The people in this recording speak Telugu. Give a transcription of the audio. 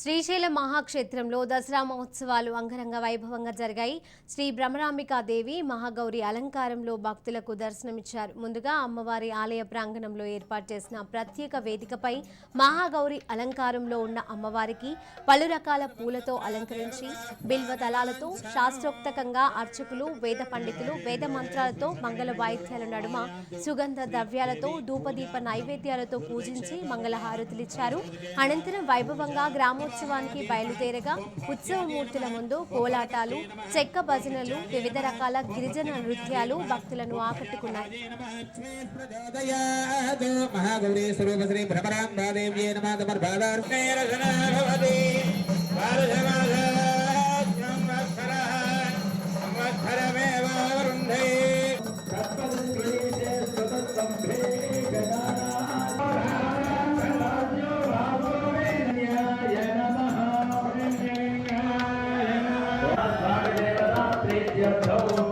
శ్రీశైలం మహాక్షేత్రంలో దసరా మహోత్సవాలు అంగరంగ వైభవంగా జరిగాయి. శ్రీ భ్రమరాంబికాదేవి మహాగౌరి అలంకారంలో భక్తులకు దర్శనమిచ్చారు. ముందుగా అమ్మవారి ఆలయ ప్రాంగణంలో ఏర్పాటు చేసిన ప్రత్యేక వేదికపై మహాగౌరి అలంకారంలో ఉన్న అమ్మవారికి పలు రకాల పూలతో అలంకరించి బిల్వ దళాలతో శాస్త్రోక్తకంగా అర్చకులు వేద పండితులు వేద మంత్రాలతో మంగళ వాయిద్యాల నడుమ సుగంధ ద్రవ్యాలతో ధూపదీప నైవేద్యాలతో పూజించి మంగళహారతులిచ్చారు. అనంతరం వైభవంగా గ్రామోత్సవానికి బయలుదేరగా ఉత్సవమూర్తుల ముందు కోలాటాలు చెక్క భజనలు వివిధ రకాల గిరిజన నృత్యాలు భక్తులను ఆకట్టుకున్నాయి. Ele é tão